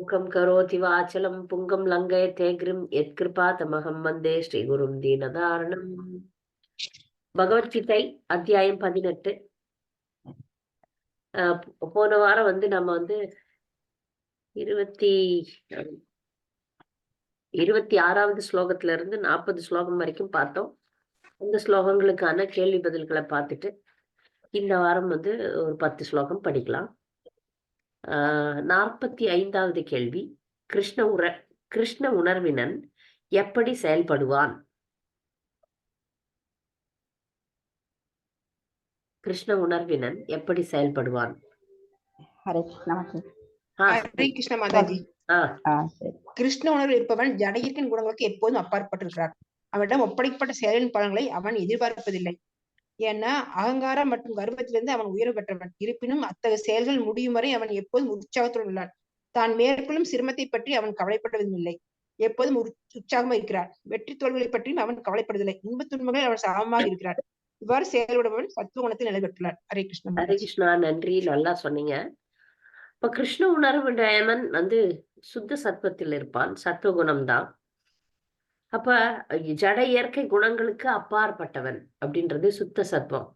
முகம் கரோதி வாச்சலம் புங்கம் லங்கய தேக்ரிம் எத்கிருபா தமகம் வந்தே ஸ்ரீகுரும் தீனதாரணம். பகவத்கீதை அத்தியாயம் பதினெட்டு. ஆஹ் போன வாரம் வந்து நம்ம வந்து இருபத்தி இருபத்தி ஆறாவது ஸ்லோகத்துல இருந்து நாற்பது ஸ்லோகம் வரைக்கும் பார்த்தோம். அந்த ஸ்லோகங்களுக்கான கேள்வி பதில்களை பார்த்துட்டு இந்த வாரம் வந்து ஒரு பத்து ஸ்லோகம் படிக்கலாம். நாற்பத்தி ஐந்தாவது கேள்வி. கிருஷ்ண உர கிருஷ்ண உணர்வினன் எப்படி செயல்படுவான்? கிருஷ்ண உணர்வினன் எப்படி செயல்படுவான்? ஹரே கிருஷ்ணா மாதாஜி. கிருஷ்ண உணர்வு இருப்பவன் ஜடகிற்கின் குணங்களுக்கு எப்போதும் அப்பாற்பட்டிருக்கிறார் அவனிடம் ஒப்படைக்கப்பட்ட செயலின் பலன்களை அவன் எதிர்பார்ப்பதில்லை. ஏன்னா அகங்காரம் மற்றும் கர்வத்திலிருந்து அவன் உயர்வு பெற்றவன். இருப்பினும் அத்தகைய செயல்கள் முடியும் வரை அவன் எப்போதும் உற்சாகத்துடன் உள்ளான். தான் மேற்கொள்ளும் சிரமத்தை பற்றி அவன் கவலைப்படுவதில்லை எப்போதும் உற்- உற்சாகமாக இருக்கிறார் வெற்றி தோல்விகளை பற்றியும் அவன் கவலைப்படுவதில்லை இன்பத் துன்பங்களில் அவன் சமமாக இருக்கிறார் இவ்வாறு செயல்படுபவன் சத்துவ குணத்தில் நிலை பெற்றுள்ளார் ஹரே கிருஷ்ணன் ஹரே கிருஷ்ணா நன்றி. நல்லா சொன்னீங்க. இப்ப கிருஷ்ண உணர்வு டயமன் வந்து சுத்த சத்வத்தில் இருப்பான். சத்துவகுணம் தான் அப்ப ஜட இயற்கை குணங்களுக்கு அப்பாற்பட்டவன் அப்படின்றது சுத்த சத்துவம்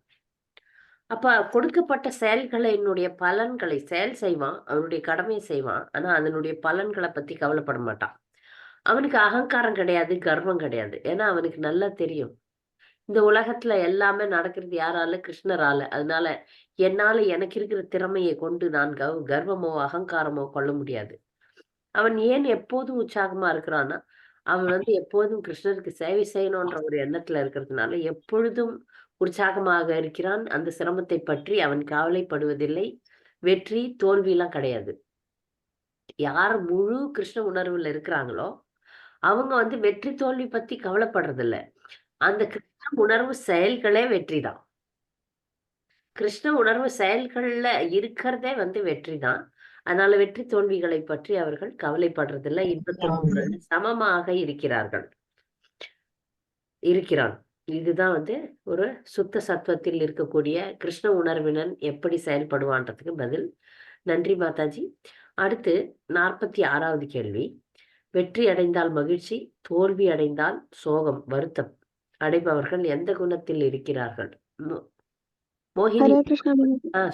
அப்ப கொடுக்கப்பட்ட செயல்களை என்னுடைய பலன்களை செயல் செய்வான் அவனுடைய கடமையை செய்வான் ஆனா அதனுடைய பலன்களை பத்தி கவலைப்பட மாட்டான். அவனுக்கு அகங்காரம் கிடையாது கர்வம் கிடையாது. ஏன்னா அவனுக்கு நல்லா தெரியும். இந்த உலகத்துல எல்லாமே நடக்கிறது யாரால? கிருஷ்ணரால. அதனால என்னால எனக்கு இருக்கிற திறமையை கொண்டு நான் கவ் கர்வமோ அகங்காரமோ கொள்ள முடியாது. அவன் ஏன் எப்போதும் உற்சாகமா இருக்கிறான்னா அவன் வந்து எப்போதும் கிருஷ்ணருக்கு சேவை செய்யணும்ன்ற ஒரு எண்ணத்துல இருக்கிறதுனால எப்பொழுதும் உற்சாகமாக இருக்கிறான். அந்த சிரமத்தை பற்றி அவன் கவலைப்படுவதில்லை. வெற்றி தோல்வியெல்லாம் கிடையாது. யார் முழு கிருஷ்ண உணர்வுல இருக்கிறாங்களோ அவங்க வந்து வெற்றி தோல்வி பத்தி கவலைப்படுறதில்ல. அந்த கிருஷ்ண உணர்வு செயல்களே வெற்றி தான். கிருஷ்ண உணர்வு செயல்கள்ல இருக்கிறதே வந்து வெற்றி தான். அதனால வெற்றி தோல்விகளை பற்றி அவர்கள் கவலைப்படுறதில்ல. இன்பத் துன்பங்கள் சமமாக இருக்கிறார்கள். இருக்கிறான். இதுதான் வந்து ஒரு சுத்த சத்துவத்தில் இருக்கக்கூடிய கிருஷ்ண உணர்வினன் எப்படி செயல்படுவான்றதுக்கு பதில். நன்றி மாதாஜி. அடுத்து நாற்பத்தி ஆறாவது கேள்வி. வெற்றி அடைந்தால் மகிழ்ச்சி தோல்வி அடைந்தால் சோகம் வருத்தம் அடைபவர்கள் எந்த குணத்தில் இருக்கிறார்கள்? மோகினி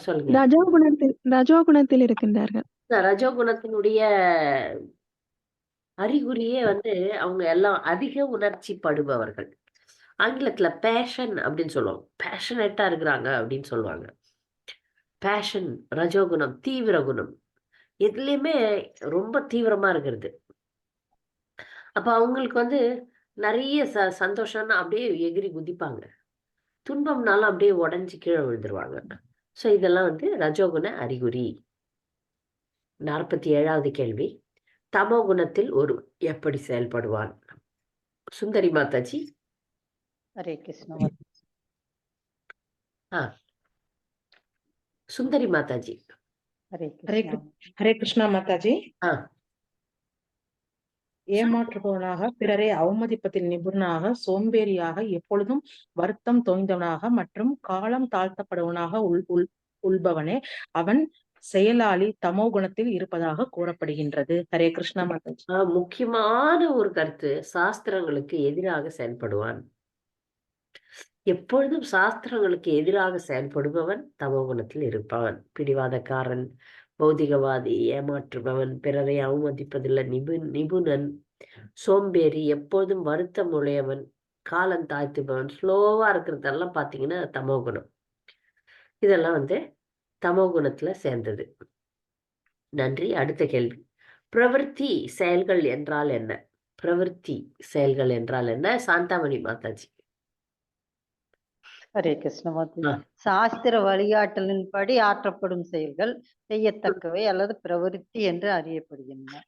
சொல்லுங்க. ரஜோ குணத்தில் ரஜோ குணத்தில் இருக்கின்றார்கள். இந்த ரஜோகுணத்தினுடைய அறிகுறியே வந்து அவங்க எல்லாம் அதிக உணர்ச்சி படுபவர்கள். ஆங்கிலத்துல பேஷன் அப்படின்னு சொல்லுவாங்க. பேஷனேட்டா இருக்கிறாங்க அப்படின்னு சொல்லுவாங்க. பேஷன் ரஜோகுணம் தீவிர குணம். எதுலயுமே ரொம்ப தீவிரமா இருக்கிறது. அப்ப அவங்களுக்கு வந்து நிறைய ச சந்தோஷம்னா அப்படியே எகிரி குதிப்பாங்க. துன்பம்னாலும் அப்படியே உடைஞ்சு கீழே விழுந்துருவாங்க. சோ இதெல்லாம் வந்து ரஜோகுண அறிகுறி. நாற்பத்தி ஏழாவது கேள்வி. தமோ குணத்தில் ஒரு எப்படி செயல்படுவான் சுந்தரி மாதாஜி. ஹரே கிருஷ்ணா. மாதாஜி. சுந்தரி மாதாஜி. ஹரே ஹரே கிருஷ்ணா. ஹரே கிருஷ்ணா மாதாஜி. ஆ. ஏமாற்றுபவனாக பிறரை அவமதிப்பதில் நிபுணனாக சோம்பேறியாக எப்பொழுதும் வருத்தம் தோய்ந்தவனாக மற்றும் காலம் தாழ்த்தப்படுவனாக உள் உள் உள்பவனே அவன் செயலாளி தமோ குணத்தில் இருப்பதாக கூறப்படுகின்றது. ஹரே கிருஷ்ணா மாதாஜி. முக்கியமான ஒரு கருத்து சாஸ்திரங்களுக்கு எதிராக செயல்படுவான். எப்பொழுதும் சாஸ்திரங்களுக்கு எதிராக செயல்படுபவன் தமோ குணத்தில் இருப்பவன். பிடிவாதக்காரன் பௌதிகவாதி ஏமாற்றுபவன் பிறரை அவமதிப்பதில் நிபு நிபுணன் சோம்பேறி எப்போதும் வருத்தம் உடையவன் காலம் தாழ்த்துபவன் ஸ்லோவா இருக்கிறதெல்லாம் பார்த்தீங்கன்னா தமோ குணம். இதெல்லாம் வந்து தமோ குணத்துல சேர்ந்தது. நன்றி. அடுத்த கேள்வி. பிரவர்த்தி செயல்கள் என்றால் என்ன? பிரவர்த்தி செயல்கள் என்றால் என்ன? சாந்தாமணி மாதாஜி. ஹரே கிருஷ்ண மாதாஜி. ஆ. சாஸ்திர வழிகாட்டலின்படி ஆற்றப்படும் செயல்கள் செய்யத்தக்கவை அல்லது பிரவருத்தி என்று அறியப்படுகின்றன.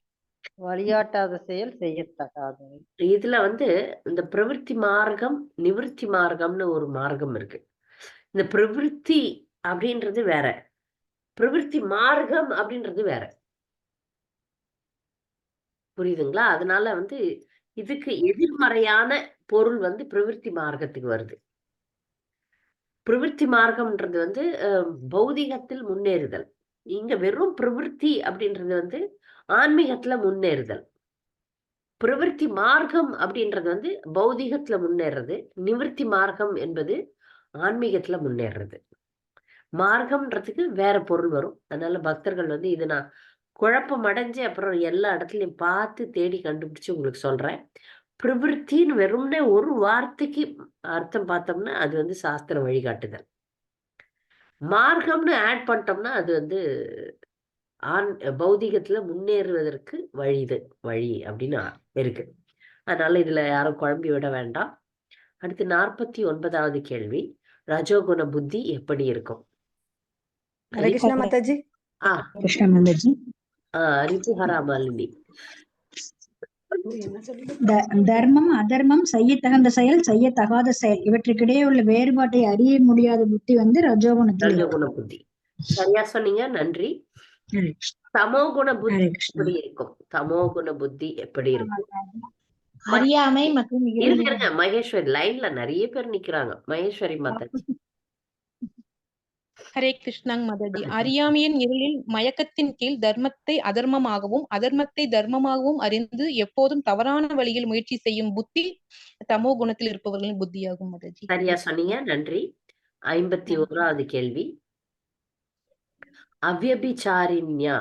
வழிகாட்டாத செயல் செய்யத்தகாதவை. இதுல வந்து இந்த பிரவிற்த்தி மார்க்கம் நிவிருத்தி மார்க்கம்னு ஒரு மார்க்கம் இருக்கு. இந்த பிரவிற்த்தி அப்படின்றது வேற. பிரவிற்த்தி மார்க்கம் அப்படின்றது வேற. புரியுதுங்களா? அதனால வந்து இதுக்கு எதிர்மறையான பொருள் வந்து பிரவிற்த்தி மார்க்கத்துக்கு வருது. பிரவிற்த்தி மார்க்கம்ன்றது வந்து அஹ், பௌதிகத்தில் முன்னேறுதல். இங்க வெறும் பிரவிற்த்தி அப்படின்றது வந்து ஆன்மீகத்துல முன்னேறுதல். பிரவிற்த்தி மார்க்கம் அப்படின்றது வந்து பௌதிகத்துல முன்னேறது நிவிருத்தி மார்க்கம் என்பது ஆன்மீகத்துல முன்னேறது. மார்க்கம்ன்றதுக்கு வேற பொருள் வரும். அதனால பக்தர்கள் வந்து இது நான் குழப்பம் அடைஞ்சு அப்புறம் எல்லா இடத்துலயும் பார்த்து தேடி கண்டுபிடிச்சு உங்களுக்கு சொல்றேன். பிரவிற்த்தின்னு வெறும்னே ஒரு வார்த்தைக்கு அர்த்தம் பார்த்தோம்னா அது வந்து சாஸ்திர வழிகாட்டுதல். மார்க்கம்னு ஆட் பண்ணிட்டோம்னா அது வந்து ஆன் பௌதிகத்துல முன்னேறுவதற்கு வழிது வழி அப்படின்னு இருக்கு. அதனால இதுல யாரும் குழம்பி விட வேண்டாம். அடுத்து நாற்பத்தி ஒன்பதாவது கேள்வி ரஜோகுண புத்தி எப்படி இருக்கும்? கிருஷ்ணா மாதாஜி. ஆ கிருஷ்ண மாதாஜி. ஆ, ரிபுஹரா மாலினி. தர்மம் அதர்மம் செய்யத்தகுந்த செயல் செய்யத்தகாத செயல். இவற்றுக்கிடையே உள்ள வேறுபாட்டை அறிய முடியாத புத்தி வந்து ரஜோகுணத்தில். ரஜோகுண புத்தி. சரியா சொன்னீங்க. நன்றி. தமோகுண புத்தி எப்படி இருக்கும்? தமோகுண புத்தி எப்படி இருக்கும்? அறியாமை மற்றும் இருங்க மகேஸ்வரி லைன்ல நிறைய பேர் நிக்கிறாங்க. மகேஸ்வரி மாதாஜி ஹரே கிருஷ்ணாங் மததி. அறியாமையின் இருளில் மயக்கத்தின் கீழ் தர்மத்தை அதர்மமாகவும் அதர்மத்தை தர்மமாகவும் அறிந்து எப்போதும் தவறான வழியில் முயற்சி செய்யும் புத்தி தமோ குணத்தில் இருப்பவர்களின் புத்தியாகும் மதஜி சரியா சொன்னீங்க. நன்றி. ஐம்பத்தி ஓராவது கேள்வி. அவ்யபிச்சாரிண்யா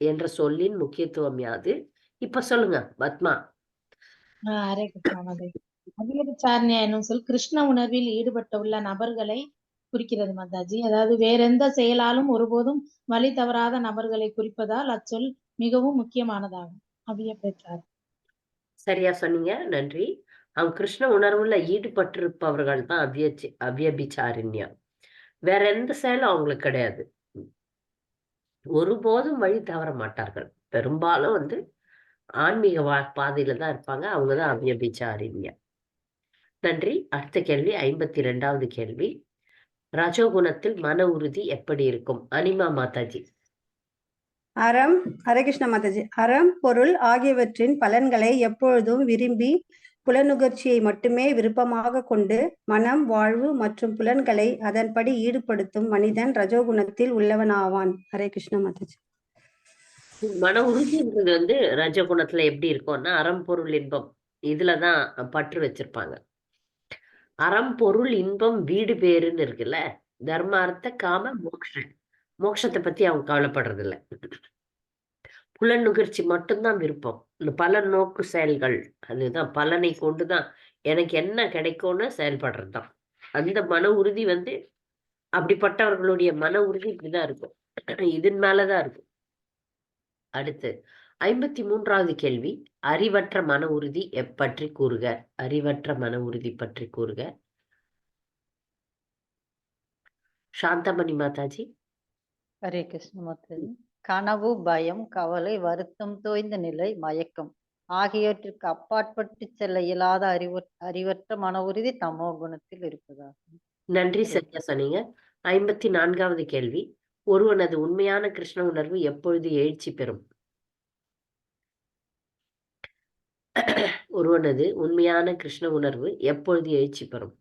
என்ற சொல்லின் முக்கியத்துவம் யாது? இப்ப சொல்லுங்க பத்மா. ஆஹ் ஹரே கிருஷ்ணா மாதாஜி அபியபிச்சாரண்யா என்னும் சொல் கிருஷ்ண உணர்வில் ஈடுபட்ட உள்ள நபர்களை குறிக்கிறது மாதாஜி. அதாவது வேறெந்த செயலாலும் ஒருபோதும் வழி தவறாத நபர்களை குறிப்பதால் அச்சொல் மிகவும் முக்கியமானதாகும். அபியபிச்சார் சரியா சொன்னீங்க. நன்றி. அவங்க கிருஷ்ண உணர்வுல ஈடுபட்டிருப்பவர்கள் தான் அவ்யச்சி அவ்யபிச்சாரண்யா வேற எந்த செயலும் அவங்களுக்கு கிடையாது. ஒருபோதும் வழி தவற மாட்டார்கள். பெரும்பாலும் வந்து ஆன்மீக வா பாதையில தான் இருப்பாங்க. அவங்க தான் அவ்யபிச்சாரிண்யா நன்றி. அடுத்த கேள்வி ஐம்பத்தி ரெண்டாவது கேள்வி. ரஜோகுணத்தில் மன உறுதி எப்படி இருக்கும்? அனிமா மாதாஜி. அறம் ஹரே கிருஷ்ண மாதாஜி. அறம் பொருள் ஆகியவற்றின் பலன்களை எப்பொழுதும் விரும்பி புலனுகர்ச்சியை மட்டுமே விருப்பமாக கொண்டு மனம் வாழ்வு மற்றும் புலன்களை அதன்படி ஈடுபடுத்தும் மனிதன் ரஜோகுணத்தில் உள்ளவனாவான். ஹரே கிருஷ்ண மாதாஜி. மன உறுதின்றது வந்து ரஜகுணத்துல எப்படி இருக்கும்னா அறம் பொருள் இன்பம் இதுலதான் பற்று வச்சிருப்பாங்க. அறம் பொருள் இன்பம் வீடு பேருன்னு இருக்குல்ல? தர்மார்த்த காம மோக்ஷ. மோக்ஷத்தை பத்தி அவங்க கவலைப்படுறது இல்ல புலன் நுகர்ச்சி மட்டும்தான் விருப்பம். இந்த பல நோக்கு செயல்கள் அதுதான் பலனை கொண்டுதான் எனக்கு என்ன கிடைக்கும்னு செயல்படுறது தான் அந்த மன உறுதி வந்து அப்படிப்பட்டவர்களுடைய மன உறுதி இப்படிதான் இருக்கும். இதன் மேலதான் இருக்கும். அடுத்து ஐம்பத்தி மூன்றாவது கேள்வி அறிவற்ற மன உறுதி எப் பற்றி கூறுக. அறிவற்ற மன உறுதி பற்றி கூறுக. சாந்தமணி மாதாஜி. ஹரே கிருஷ்ண மாதாஜி. கனவு பயம் கவலை வருத்தம் தோய்ந்த நிலை மயக்கம் ஆகியவற்றிற்கு அப்பாற்பட்டு செல்ல இயலாத அறிவு அறிவற்ற மன உறுதி தமோ குணத்தில் இருப்பதாகும். நன்றி சரியா சொன்னீங்க. ஐம்பத்தி நான்காவது கேள்வி ஒருவனது உண்மையான கிருஷ்ண உணர்வு எப்பொழுது எழுச்சி பெறும்? ஒருவனது உண்மையான கிருஷ்ண உணர்வு எப்பொழுது எழுச்சி பெறும்?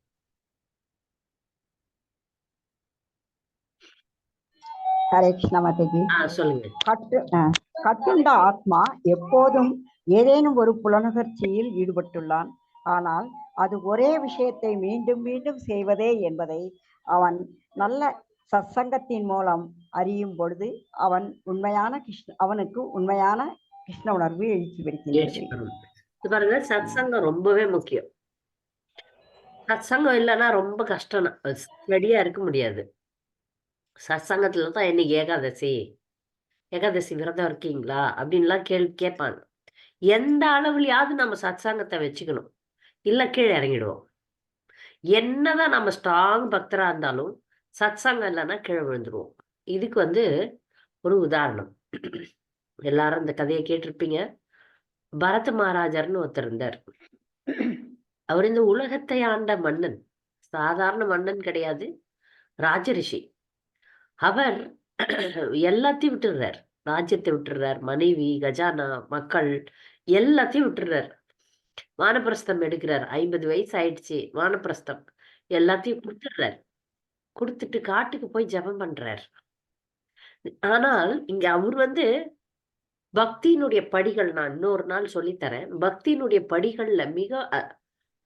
ஹரே கிருஷ்ண மாதாஜி. ஆ சொல்லுங்க. கட்டு அஹ், கட்டுண்ட ஆத்மா எப்போதும் ஏதேனும் ஒரு புலனுகர்ச்சியில் ஈடுபட்டுள்ளான். ஆனால் அது ஒரே விஷயத்தை மீண்டும் மீண்டும் செய்வதே என்பதை அவன் நல்ல சத்சங்கத்தின் மூலம் அறியும் பொழுது அவன் உண்மையான கிருஷ்ண அவனுக்கு உண்மையான கிருஷ்ண உணர்வு எழுச்சி எழுச்சி இது பாருங்க சத்சங்கம் ரொம்பவே முக்கியம். சத்சங்கம் இல்லைன்னா ரொம்ப கஷ்டம் ரெடியா இருக்க முடியாது. சத்சங்கத்துல தான் இன்னைக்கு ஏகாதசி? ஏகாதசி விரதம் இருக்கீங்களா? அப்படின்லாம் கேள்வி கேட்பாங்க. எந்த அளவுலயாவது நம்ம சத்சங்கத்தை வச்சுக்கணும். இல்ல கீழே இறங்கிடுவோம். என்னதான் நம்ம ஸ்ட்ராங் பக்தரா இருந்தாலும் சத்சங்கம் இல்லைன்னா கீழே விழுந்துருவோம். இதுக்கு வந்து ஒரு உதாரணம். எல்லாரும் இந்த கதையை கேட்டிருப்பீங்க. பரத மகாராஜர்னு ஒருத்தர் இருந்தார். அவர் இந்த உலகத்தை ஆண்ட மன்னன் சாதாரண மன்னன் கிடையாது ராஜரிஷி. அவர் எல்லாத்தையும் விட்டுடுறார். ராஜ்யத்தை விட்டுடுறார் மனைவி கஜானா மக்கள் எல்லாத்தையும் விட்டுடுறார். வானப்பிரஸ்தம் எடுக்கிறார். ஐம்பது வயசு ஆயிடுச்சு வானப்பிரஸ்தம். எல்லாத்தையும் கொடுத்துடுறார். கொடுத்துட்டு காட்டுக்கு போய் ஜெபம் பண்றார். ஆனால் இங்க அவர் வந்து பக்தியினுடைய படிகள் நான் இன்னொரு நாள் சொல்லித்தரேன். பக்தியினுடைய படிகள்ல மிக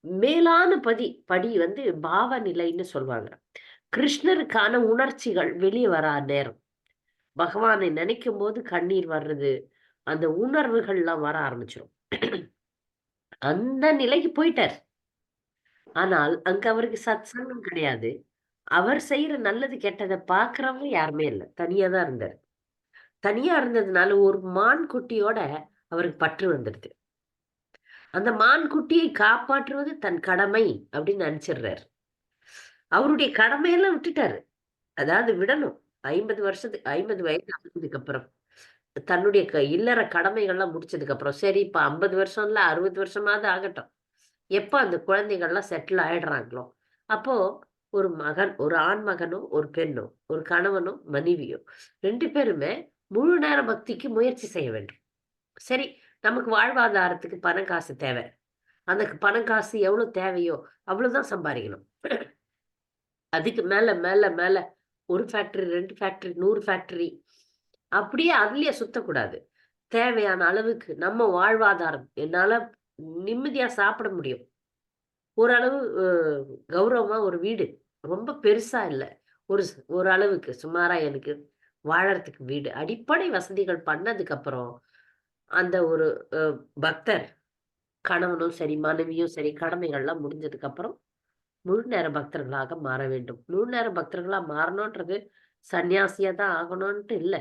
மேலான பதி படி வந்து பாவ நிலைன்னு சொல்லுவாங்க. கிருஷ்ணருக்கான உணர்ச்சிகள் வெளியே வரா நேரம். பகவானை நினைக்கும் போது கண்ணீர் வர்றது அந்த உணர்வுகள்லாம் வர ஆரம்பிச்சிடும் அந்த நிலைக்கு போயிட்டார். ஆனால் அங்க அவருக்கு சத் சங்கம் கிடையாது. அவர் செய்யற நல்லது கெட்டதை பாக்குறவங்க யாருமே இல்லை. தனியா தான் இருந்தார். தனியா இருந்ததுனால ஒரு மான் குட்டியோட அவருக்கு பற்று வந்துடுது. அந்த மான் குட்டியை காப்பாற்றுவது தன் கடமை அப்படின்னு நினைச்சிடுறாரு. அவருடைய கடமையெல்லாம் விட்டுட்டாரு. அதாவது விடணும். ஐம்பது வருஷத்துக்கு ஐம்பது வயசு ஆனதுக்கு அப்புறம். தன்னுடைய க- இல்லற கடமைகள்லாம் முடிச்சதுக்கு அப்புறம். சரி இப்ப ஐம்பது வருஷம் இல்ல அறுபது வருஷமாவது ஆகட்டும். எப்ப அந்த குழந்தைகள்லாம் செட்டில் ஆயிடுறாங்களோ அப்போ ஒரு மகன் ஒரு ஆண் மகனோ ஒரு பெண்ணோ ஒரு கணவனோ மனைவியோ ரெண்டு பேருமே முழு நேர பக்திக்கு முயற்சி செய்ய வேண்டும். சரி நமக்கு வாழ்வாதாரத்துக்கு பணம் காசு தேவை. அந்த பணம் காசு எவ்வளோ தேவையோ அவ்வளோதான் சம்பாதிக்கணும். அதுக்கு மேலே மேலே மேலே ஒரு ஃபேக்டரி ரெண்டு ஃபேக்டரி நூறு ஃபேக்டரி அப்படியே அதுலயே சுத்தக்கூடாது. தேவையான அளவுக்கு நம்ம வாழ்வாதாரம் என்னால் நிம்மதியாக சாப்பிட முடியும். ஓரளவு கௌரவமாக ஒரு வீடு ரொம்ப பெருசாக இல்லை. ஒரு ஒரு அளவுக்கு சுமாராக எனக்கு வாழறதுக்கு வீடு. அடிப்படை வசதிகள் பண்ணதுக்கு அப்புறம் அந்த ஒரு பக்தர் கணவனும் சரி மனைவியும் சரி கடமைகள்லாம் முடிஞ்சதுக்கு அப்புறம் முழு நேர பக்தர்களாக மாற வேண்டும். முழு நேர பக்தர்களா மாறணும்ன்றது சன்னியாசியா தான் ஆகணும்ன்ட்டு இல்லை.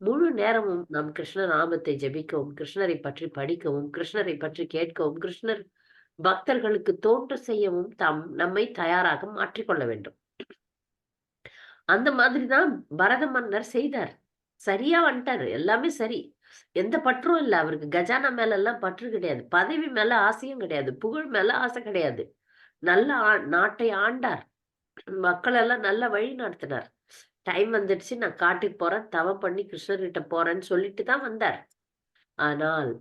முழு நேரமும் நாம் கிருஷ்ண நாமத்தை ஜெபிக்கவும் கிருஷ்ணரை பற்றி படிக்கவும் கிருஷ்ணரை பற்றி கேட்கவும் கிருஷ்ணர் பக்தர்களுக்கு தோன்று செய்யவும் தம் நம்மை தயாராக மாற்றிக்கொள்ள வேண்டும். அந்த மாதிரிதான் பரத மன்னர் செய்தார். சரியா வந்துட்டாரு. எல்லாமே சரி. எந்த பற்றும் இல்லை. அவருக்கு கஜானா மேல எல்லாம் பற்று கிடையாது. பதவி மேல ஆசையும் கிடையாது. புகழ் மேல ஆசை கிடையாது. நல்ல ஆ- நாட்டை ஆண்டார். மக்கள் எல்லாம் நல்ல வழி நடத்தினார். டைம் வந்துடுச்சு. நான் காட்டுக்கு போறேன். தவம் பண்ணி கிருஷ்ணர்கிட்ட போறேன்னு சொல்லிட்டு தான் வந்தார். ஆனால்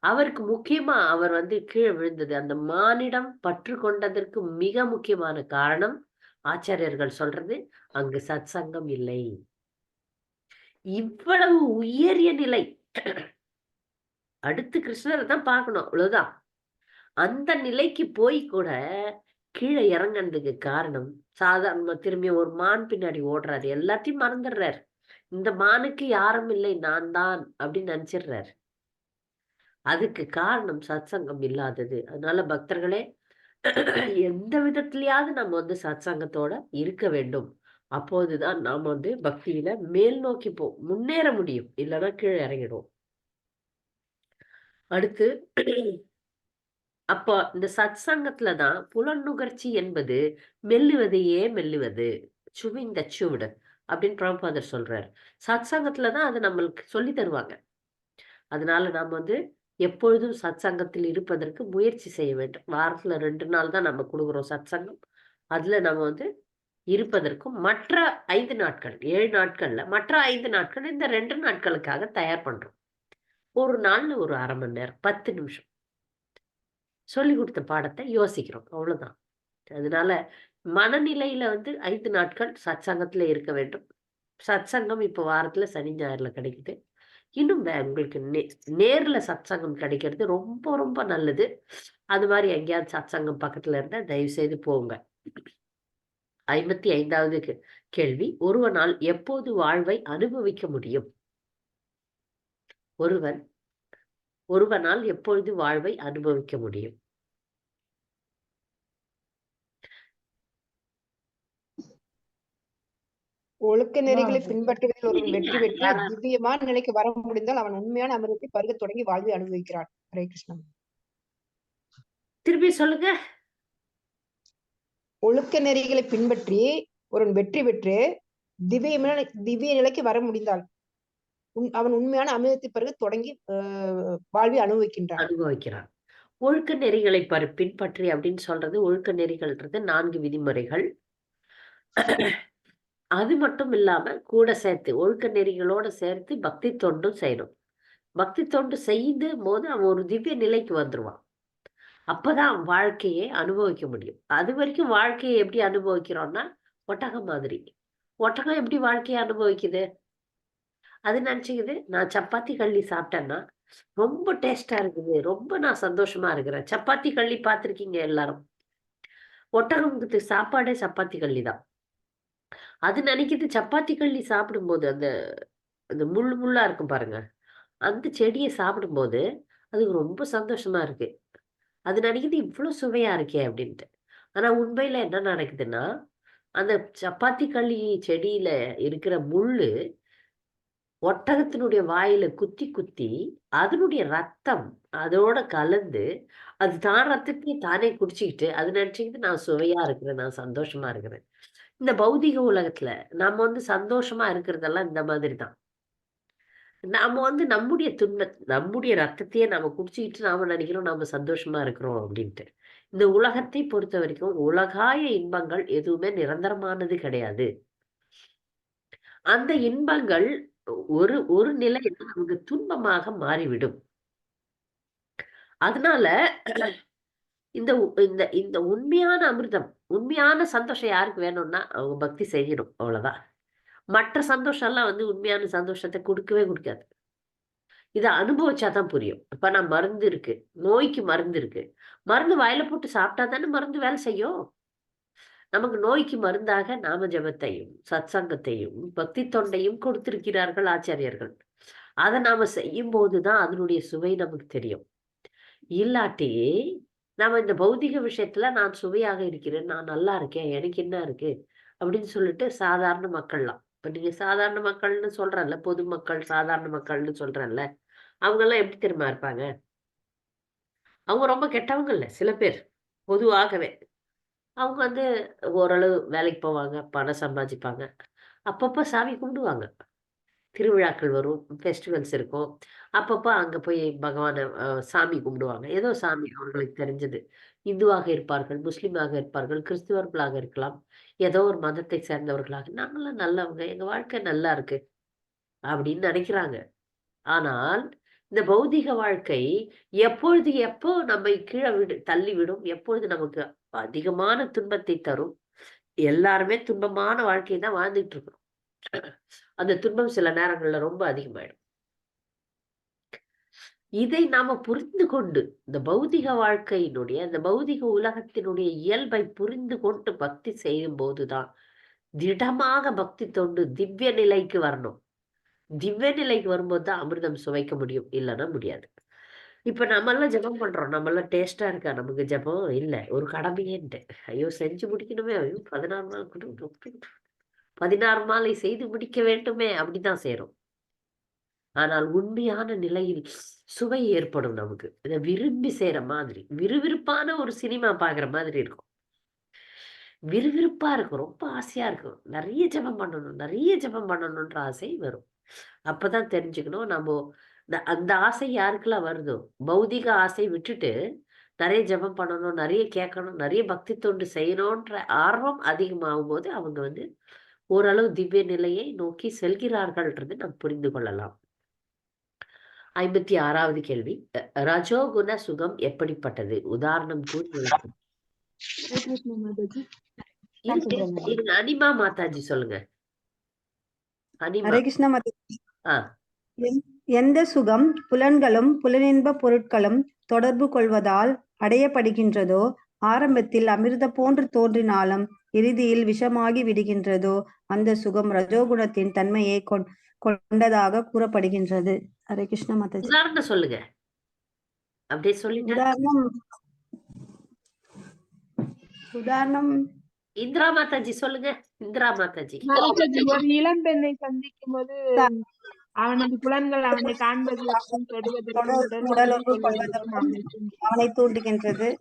அவருக்கு முக்கியமா அவர் வந்து கீழே விழுந்தது. அந்த மானிடம் பற்று கொண்டதற்கு மிக முக்கியமான காரணம் ஆச்சாரியர்கள் சொல்றது அங்கு சத்சங்கம் இல்லை. இவ்வளவு உயரிய நிலை. அடுத்து கிருஷ்ணரை தான் பார்க்கணும் அவ்வளவுதான். அந்த நிலைக்கு போய் கூட கீழே இறங்கினதுக்கு காரணம் சாதாரணமா திரும்பி ஒரு மான் பின்னாடி ஓடுறாரு எல்லாத்தையும் மறந்துடுறாரு. இந்த மானுக்கு யாரும் இல்லை நான் தான் அப்படின்னு நினைச்சிடுறாரு. அதுக்கு காரணம் சத்சங்கம் இல்லாதது. அதனால பக்தர்களே எந்த விதத்திலயாவது நம்ம வந்து சத்சங்கத்தோட இருக்க வேண்டும். அப்போதுதான் நாம வந்து பக்தியில மேல் நோக்கி போ முன்னேற முடியும். இல்லைன்னா கீழே இறங்கிடுவோம். அடுத்து அப்போ இந்த சத்சங்கத்துல தான் புலனுகர்ச்சி என்பது மெல்லுவதையே மெல்லுவது சுவிந்த சுவிடு அப்படின்னு பிரபாதர் சொல்றாரு. சத்சங்கத்துல தான் அது நம்மளுக்கு சொல்லி தருவாங்க. அதனால நாம் வந்து எப்பொழுதும் சத்சங்கத்தில் இருப்பதற்கு முயற்சி செய்ய வேண்டும். வாரத்துல ரெண்டு நாள் தான் நம்ம கொடுக்குறோம் சத்சங்கம். அதுல நம்ம வந்து இருப்பதற்கும் மற்ற ஐந்து நாட்கள் ஏழு நாட்கள்ல மற்ற ஐந்து நாட்கள் இந்த ரெண்டு நாட்களுக்காக தயார் பண்றோம். ஒரு நாள்ல ஒரு அரை மணி நேரம் பத்து நிமிஷம். சொல்லி கொடுத்த பாடத்தை யோசிக்கிறோம். அவ்வளவுதான். அதனால மனநிலையில வந்து ஐந்து நாட்கள் சத்சங்கத்துல இருக்க வேண்டும். சத்சங்கம் இப்போ வாரத்துல சனி ஞாயிறுல கிடைக்குது. இன்னும் வே- உங்களுக்கு நே நேர்ல சத்சங்கம் கிடைக்கிறது ரொம்ப ரொம்ப நல்லது. அது மாதிரி எங்கேயாவது சத்சங்கம் பக்கத்துல இருந்தா தயவு செய்து போங்க. ஐம்பத்தி ஐந்தாவது கே- கேள்வி. ஒருவனால் எப்போது வாழ்வை அனுபவிக்க முடியும்? ஒருவன் ஒருவனால் எப்பொழுது வாழ்வை அனுபவிக்க முடியும்? ஒழுக்க நெறிகளை. பின்பற்றுவதில் ஒருவன் வெற்றி பெற்று திவ்யமான நிலைக்கு வர முடிந்தால் அவன் உண்மையான அமிர்தத்தை பருகத் தொடங்கி வாழ்வை அனுபவிக்கிறான். ஹரே கிருஷ்ணன் திருப்பி சொல்லுங்க. ஒழுக்க நெறிகளை பின்பற்றி ஒருவன் வெற்றி பெற்று திவ்யமான திவ்ய நிலைக்கு வர முடிந்தால் அவன் உண்மையான அமிர்தத்தை பிறகு தொடங்கி வாழ்வை அனுபவிக்கின்றான். அனுபவிக்கிறான். ஒழுக்க நெறிகளை பரு பின்பற்றி அப்படின்னு சொல்றது ஒழுக்க நெறிகள்ன்றது நான்கு விதிமுறைகள். அது மட்டும் இல்லாம கூட சேர்த்து ஒழுக்க நெறிகளோட சேர்த்து பக்தி தொண்டும் செய்யணும். பக்தி தொண்டு செய்து போது அவன் ஒரு திவ்ய நிலைக்கு வந்துருவான். அப்பதான் வாழ்க்கையை அனுபவிக்க முடியும். அது வரைக்கும் வாழ்க்கையை எப்படி அனுபவிக்கிறோம்னா ஒட்டகம் மாதிரி. ஒட்டகம் எப்படி வாழ்க்கையை அனுபவிக்குது? அது நினைச்சுக்குது நான் சப்பாத்தி கள்ளி சாப்பிட்டேன்னா ரொம்ப டேஸ்டா இருக்குது. ரொம்ப நான் சந்தோஷமா இருக்கிறேன். சப்பாத்தி கள்ளி பார்த்துருக்கீங்க எல்லாரும்? ஒட்டகத்துக்கு சாப்பாடே சப்பாத்தி கள்ளி தான் அது நினைக்குது சப்பாத்தி கள்ளி சாப்பிடும்போது அந்த அந்த முள் முள்ளா இருக்கும் பாருங்க. அந்த செடியை சாப்பிடும்போது அதுக்கு ரொம்ப சந்தோஷமா இருக்கு. அது நினைக்குது இவ்வளவு சுவையா இருக்கே அப்படின்ட்டு. ஆனா உண்மையில என்ன நடக்குதுன்னா அந்த சப்பாத்தி களி செடியில இருக்கிற முள்ளு ஒட்டகத்தினுடைய வாயில குத்தி குத்தி அதனுடைய ரத்தம் அதோட கலந்து அது தான் ரத்தத்தையும் தானே குடிச்சுக்கிட்டு அது நினைச்சுக்கிட்டு நான் சுவையா இருக்கிறேன் நான் சந்தோஷமா இருக்கிறேன். இந்த பௌதிக உலகத்துல நாம வந்து சந்தோஷமா இருக்கிறதெல்லாம் இந்த மாதிரி தான் நாம வந்து நம்முடைய துன்ப நம்முடைய ரத்தத்தையே நாம குடிச்சுக்கிட்டு நாம நினைக்கிறோம் நாம சந்தோஷமா இருக்கிறோம் அப்படின்ட்டு. இந்த உலகத்தை பொறுத்த வரைக்கும் உலகாய இன்பங்கள் எதுவுமே நிரந்தரமானது கிடையாது. அந்த இன்பங்கள் ஒரு ஒரு நிலையில நமக்கு துன்பமாக மாறிவிடும். அதனால இந்த உ- இந்த இந்த உண்மையான அமிர்தம் உண்மையான சந்தோஷம் யாருக்கு வேணும்னா அவங்க பக்தி செய்யணும் அவ்வளவுதான். மற்ற சந்தோஷம் எல்லாம் வந்து உண்மையான சந்தோஷத்தை கொடுக்கவே கொடுக்காது. இதை அனுபவிச்சா தான் புரியும். இப்ப நான் மருந்து இருக்கு நோய்க்கு மருந்து இருக்கு. மருந்து வாயில போட்டு சாப்பிட்டா தானே மருந்து வேலை செய்யும். நமக்கு நோய்க்கு மருந்தாக நாம ஜபத்தையும் சத்சங்கத்தையும் பக்தி தொண்டையும் கொடுத்திருக்கிறார்கள் ஆச்சாரியர்கள். அதை நாம செய்யும் போதுதான் அதனுடைய சுவை நமக்கு தெரியும். இல்லாட்டி நாம இந்த பௌதிக விஷயத்துல நான் சுவையாக இருக்கிறேன் நான் நல்லா இருக்கேன் எனக்கு என்ன இருக்கு? அப்படின்னு சொல்லிட்டு சாதாரண மக்கள்லாம். இப்ப நீங்க சாதாரண மக்கள்னு சொல்றல்ல பொதுமக்கள் சாதாரண மக்கள்னு சொல்றல்ல அவங்க எல்லாம் எப்படி தெரியுமா இருப்பாங்க? அவங்க ரொம்ப கெட்டவங்க இல்ல சில பேர். பொதுவாகவே. அவங்க வந்து ஓரளவு வேலைக்கு போவாங்க பணம் சம்பாதிப்பாங்க. அப்பப்போ சாமி கும்பிடுவாங்க. திருவிழாக்கள் வரும் ஃபெஸ்டிவல்ஸ் இருக்கும். அப்பப்போ அங்க போய் பகவானை அஹ், சாமி கும்பிடுவாங்க. ஏதோ சாமி அவர்களுக்கு தெரிஞ்சது. இந்துவாக இருப்பார்கள் முஸ்லீமாக இருப்பார்கள் கிறிஸ்துவர்களாக இருக்கலாம். ஏதோ ஒரு மதத்தை சேர்ந்தவர்களாக. நாங்களாம் நல்லவங்க. எங்க வாழ்க்கை நல்லா இருக்கு அப்படின்னு நினைக்கிறாங்க. ஆனால் இந்த பௌதிக வாழ்க்கை எப்பொழுது எப்போ நம்மை கீழே விடு தள்ளி விடும் எப்பொழுது நமக்கு அதிகமான துன்பத்தை தரும் எல்லாருமே துன்பமான வாழ்க்கையை தான் வாழ்ந்துட்டு இருக்கிறோம் அந்த துன்பம் சில நேரங்கள்ல ரொம்ப அதிகமாயிடும். இதை நாம புரிந்து கொண்டு இந்த பௌதிக வாழ்க்கையினுடைய இந்த பௌதிக உலகத்தினுடைய இயல்பை புரிந்து கொண்டு பக்தி செய்யும் போதுதான் திடமாக பக்தி தொண்டு திவ்ய நிலைக்கு வரணும். திவ்ய நிலைக்கு வரும்போது தான் அமிர்தம் சுவைக்க முடியும் இல்லைன்னா முடியாது. இப்ப நம்ம எல்லாம் ஜெபம் பண்றோம். நம்ம எல்லாம் டேஸ்டா இருக்கா? நமக்கு ஜெபம் இல்லை. ஒரு கடமையேன்ட்டு. ஐயோ செஞ்சு முடிக்கணுமே. ஐயோ பதினாறு நாள் கூட பதினாறு மாலை செய்து முடிக்க வேண்டுமே அப்படிதான் செய்யறோம் ஆனால் உண்மையான நிலையில் சுவை ஏற்படும் நமக்கு. இதை விரும்பி செய்யற மாதிரி விறுவிறுப்பான ஒரு சினிமா பாக்குற மாதிரி இருக்கும். விறுவிறுப்பா இருக்கும் ரொம்ப ஆசையா இருக்கும். நிறைய ஜெபம் பண்ணணும் நிறைய ஜெபம் பண்ணணும்ன்ற ஆசை வரும். அப்பதான் தெரிஞ்சுக்கணும் நம்ம அந்த ஆசை யாருக்கெல்லாம் வருதோ பௌதிக ஆசை விட்டுட்டு நிறைய ஜெபம் பண்ணணும் நிறைய கேட்கணும் நிறைய பக்தி தொண்டு செய்யணும்ன்ற ஆர்வம் அதிகமாகும் போது அவங்க வந்து ஓரளவு திவ்ய நிலையை நோக்கி செல்கிறார்கள்ன்றது நாம் புரிந்து கொள்ளலாம். ஐம்பத்தி ஆறாவது கேள்வி. ரஜோகுண சுகம் எப்படிப்பட்டது? உதாரணம் கூறி அனிமா மாதாஜி சொல்லுங்க. அனிமா. ஹரே கிருஷ்ண மாதாஜி. ஆ. எந்- எந்த சுகம் புலன்களும் புலனின்ப பொருட்களும் தொடர்பு கொள்வதால் அடையப்படுகின்றதோ ஆரம்பத்தில் அமிர்த போன்று தோன்றினாலும் இறுதியில் விஷமாகி விடுகின்றதோ? அந்த சுகம் ரஜோகுணத்தின் தன்மையை கொண்- கொண்டதாக கூறப்படுகின்றது. ஹரே கிருஷ்ண மாதாஜி. உதாரணம் சொல்லுங்க. அப்படியே சொல்லுங்க. உதாரணம் உதாரணம். இந்திரா மாதாஜி சொல்லுங்க. இந்திரா மாதாஜி. ஒரு இளம் பெண்ணை சந்திக்கும் போது அவனது புலன்கள் அவனை தூண்டும். அவனை தூண்டுகின்றது.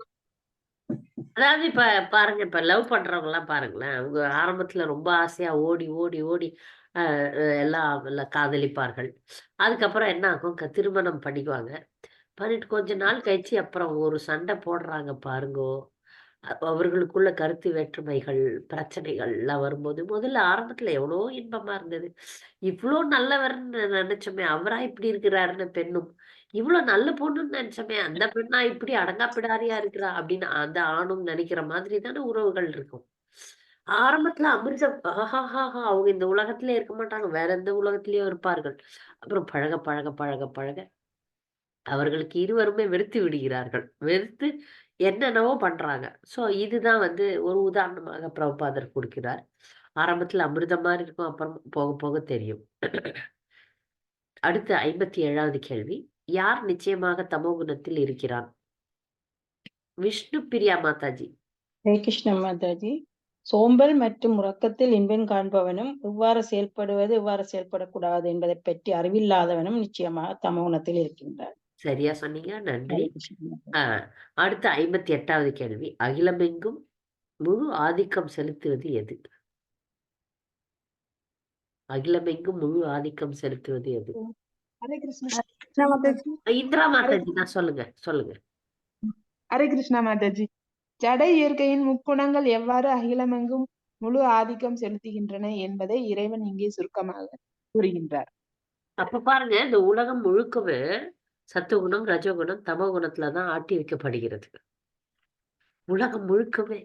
அதாவது இப்ப பாருங்க இப்ப லவ் பண்றவங்க எல்லாம் பாருங்களேன் அவங்க ஆரம்பத்துல ரொம்ப ஆசையா ஓடி ஓடி ஓடி ஆஹ் எல்லாம் காதலிப்பார்கள். அதுக்கப்புறம் என்ன ஆகும்? திருமணம் பண்ணிக்குவாங்க. பண்ணிட்டு கொஞ்ச நாள் கழிச்சு அப்புறம் ஒரு சண்டை போடுறாங்க பாருங்கோ. அவர்களுக்குள்ள கருத்து வேற்றுமைகள் பிரச்சனைகள் எல்லாம் வரும்போது முதல்ல ஆரம்பத்துல எவ்வளோ இன்பமா இருந்தது. இவ்வளோ நல்லவர்னு நினைச்சோமே அவரா இப்படி இருக்கிறாருன்னு பெண்ணும். இவ்வளவு நல்ல பொண்ணுன்னு நினைச்சோமே அந்த பெண்ணா இப்படி அடங்காப்பிடாரியா இருக்கிறா அப்படின்னு அந்த ஆணும் நினைக்கிற மாதிரி தானே உறவுகள் இருக்கும். ஆரம்பத்துல அமிர்தம் ஆஹாஹாஹா அவங்க இந்த உலகத்திலே இருக்க மாட்டாங்க வேற எந்த உலகத்திலயோ இருப்பார்கள். அப்புறம் பழக பழக பழக பழக அவர்களுக்கு இருவருமே வெறுத்து விடுகிறார்கள். வெறுத்து என்னென்னவோ பண்றாங்க. சோ இதுதான் வந்து ஒரு உதாரணமாக பிரபுபாதர் கொடுக்கிறார். ஆரம்பத்துல அமிர்தம் மாதிரி இருக்கும் அப்புறம் போக போக தெரியும். அடுத்து ஐம்பத்தி ஏழாவது கேள்வி. யார் நிச்சயமாக தமோ குணத்தில் இருக்கிறான் விஷ்ணு பிரியா மாதாஜி. ஹரே கிருஷ்ண மாதாஜி. சோம்பல் மற்றும் உறக்கத்தில் இன்பம் காண்பவனும் இவ்வாறு செயல்படுவது இவ்வாறு செயல்படக்கூடாது என்பதை பற்றி அறிவில்லாதவனும் நிச்சயமாக தமோகுணத்தில் இருக்கின்றார். சரியா சொன்னீங்க. நன்றி. அடுத்து ஐம்பத்தி எட்டாவது கேள்வி. அகிலமெங்கும் முழு ஆதிக்கம் செலுத்துவது எது? அகிலமெங்கும் முழு ஆதிக்கம் செலுத்துவது எது? ஹரே கிருஷ்ணா. கிருஷ்ண மாதாஜி? இந்திரா மாதாஜி தான் சொல்லுங்க சொல்லுங்க. ஹரே கிருஷ்ணா மாதாஜி ஜட இயற்கையின் முக்குணங்கள் எவ்வாறு அகிலமெங்கும் முழு ஆதிக்கம் செலுத்துகின்றன என்பதை இறைவன் இங்கே சுருக்கமாக கூறுகின்றார். அப்ப பாருங்க இந்த உலகம் முழுக்கவே சத்துவகுணம் ரஜோகுணம் தமோகுணத்துல தான் ஆட்டி வைக்கப்படுகிறது. உலகம் முழுக்கவே.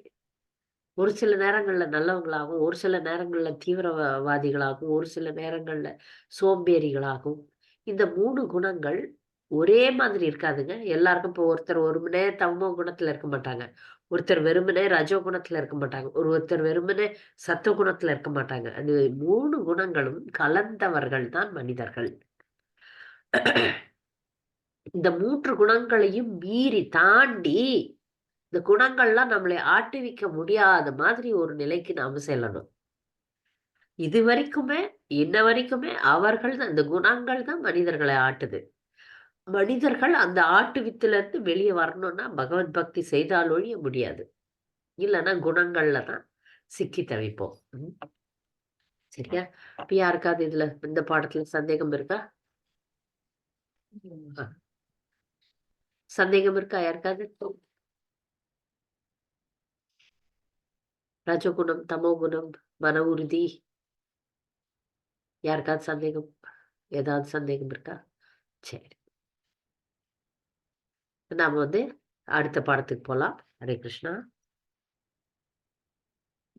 ஒரு சில நேரங்கள்ல நல்லவங்களாகவும் ஒரு சில நேரங்கள்ல தீவிரவாதிகளாகவும் ஒரு சில நேரங்கள்ல சோம்பேறிகளாகவும் இந்த மூணு குணங்கள் ஒரே மாதிரி இருக்காதுங்க. எல்லாருக்கும் இப்போ ஒருத்தர் ஒருமனே தமோ குணத்துல இருக்க மாட்டாங்க. ஒருத்தர் வெறுமனே ரஜோ குணத்துல இருக்க மாட்டாங்க. ஒரு ஒருத்தர் வெறுமனே சத்துவ குணத்துல இருக்க மாட்டாங்க. அது மூணு குணங்களும் கலந்தவர்கள் தான் மனிதர்கள். இந்த மூன்று குணங்களையும் மீறி தாண்டி இந்த குணங்கள்லாம் நம்மளை ஆட்டுவிக்க முடியாத மாதிரி ஒரு நிலைக்கு நாம செல்லணும். இது வரைக்குமே இன்ன வரைக்குமே அவர்கள் இந்த குணங்கள் தான் மனிதர்களை ஆட்டுது. மனிதர்கள் அந்த ஆட்டுவித்துல இருந்து வெளியே வரணும்னா பகவத் பக்தி செய்தால் ஒழிய முடியாது. இல்லைன்னா குணங்கள்ல தான் சிக்கி தவிப்போம். சரியா? இப்ப யாருக்காவது இதுல இந்த பாடத்துல சந்தேகம் இருக்கா. சந்தேகம் இருக்கா யாருக்காவது? ரஜகுணம் தமோகுணம் மன உறுதி யாருக்காவது சந்தேகம் ஏதாவது சந்தேகம் இருக்கா? சரி. நாம வந்து அடுத்த பாடத்துக்கு போலாம். ஹரே கிருஷ்ணா.